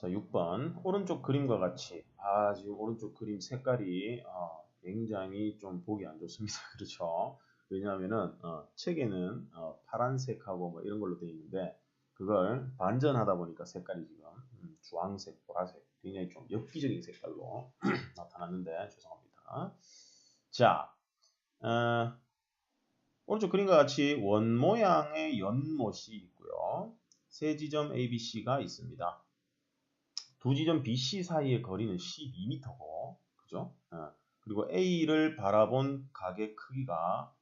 자, 6번. 오른쪽 그림과 같이. 아, 지금 오른쪽 그림 색깔이 어, 굉장히 좀 보기 안 좋습니다. 그렇죠? 왜냐하면은 어, 책에는 어, 파란색하고 뭐 이런 걸로 되어 있는데 그걸 반전하다 보니까 색깔이 지금 음, 주황색, 보라색 굉장히 좀 엽기적인 색깔로 나타났는데 죄송합니다. 자, 어, 오른쪽 그림과 같이 원 모양의 연못이 있고요. 세 지점 ABC가 있습니다. 두 지점 BC 사이의 거리는 12m고, 그죠? 어, 그리고 A를 바라본 각의 크기가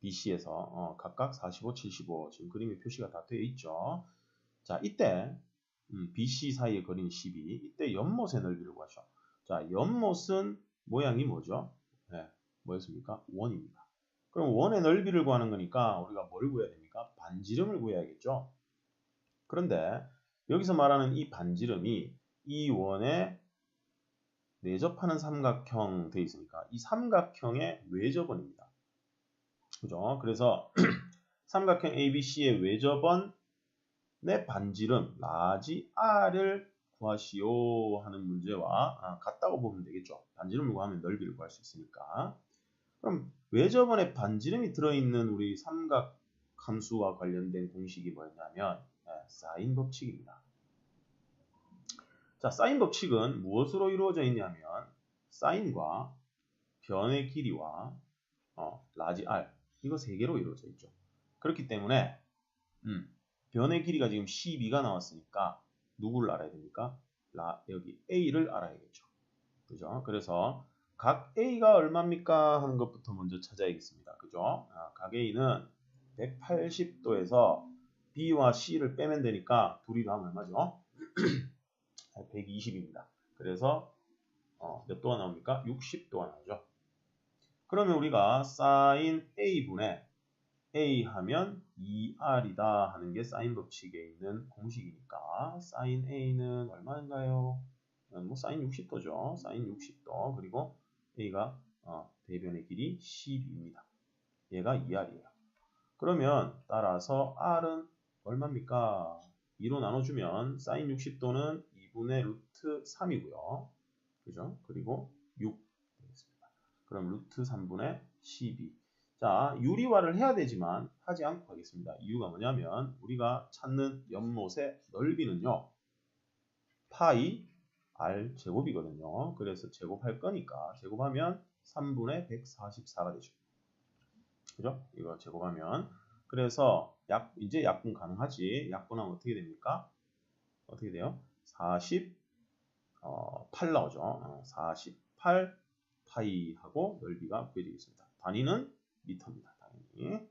BC에서 어, 각각 45, 75 지금 그림에 표시가 다 되어 있죠. 자, 이때 음, BC 사이의 거리는 12. 이때 연못의 넓이를 구하죠. 자, 연못은 모양이 뭐죠? 네, 뭐였습니까? 원입니다. 그럼 원의 넓이를 구하는 거니까 우리가 뭘 구해야 됩니까? 반지름을 구해야겠죠. 그런데 여기서 말하는 이 반지름이 이 원에 내접하는 삼각형 되어 있으니까 이 삼각형의 외접원입니다. 그죠? 그래서 삼각형 ABC의 외접원의 반지름 라지 R을 구하시오 하는 문제와 아, 같다고 보면 되겠죠. 반지름을 구하면 넓이를 구할 수 있으니까. 그럼 외접원의 반지름이 들어있는 우리 삼각 함수와 관련된 공식이 뭐였냐면 네, 사인 법칙입니다. 자, 사인 법칙은 무엇으로 이루어져 있냐면 사인과 변의 길이와 어, 라지 r 이거 세 개로 이루어져 있죠. 그렇기 때문에 음, 변의 길이가 지금 12가 나왔으니까 누구를 알아야 됩니까? 라, 여기 a를 알아야겠죠. 그죠? 그래서 각 a가 얼마입니까 하는 것부터 먼저 찾아야겠습니다. 그죠? 아, 각 a는 180도에서 b와 c를 빼면 되니까 둘이 더하면 얼마죠? 120입니다. 그래서 어, 몇 도가 나옵니까? 60도가 나오죠. 그러면 우리가 사인 a분의 a 하면 2r이다 하는 게 사인 법칙에 있는 공식이니까 사인 a는 얼마인가요? 뭐 사인 60도죠. 사인 60도 그리고 a가 어, 대변의 길이 12입니다. 얘가 2r이에요. 그러면 따라서 r은 얼마입니까? 2로 나눠주면 사인 60도는 2분의 루트 3이고요. 그죠? 그리고 6 되겠습니다. 그럼 루트 3분의 12. 자, 유리화를 해야 되지만 하지 않고 하겠습니다. 이유가 뭐냐면 우리가 찾는 연못의 넓이는요. 파이 r 제곱이거든요. 그래서 제곱할 거니까 제곱하면 3분의 144가 되죠. 그죠? 이거 제곱하면 그래서 약 이제 약분 가능하지. 약분하면 어떻게 됩니까? 어떻게 돼요? 48 어, 나오죠. 어, 48 파이하고 넓이가 구해지겠습니다. 단위는 미터입니다. 당연히.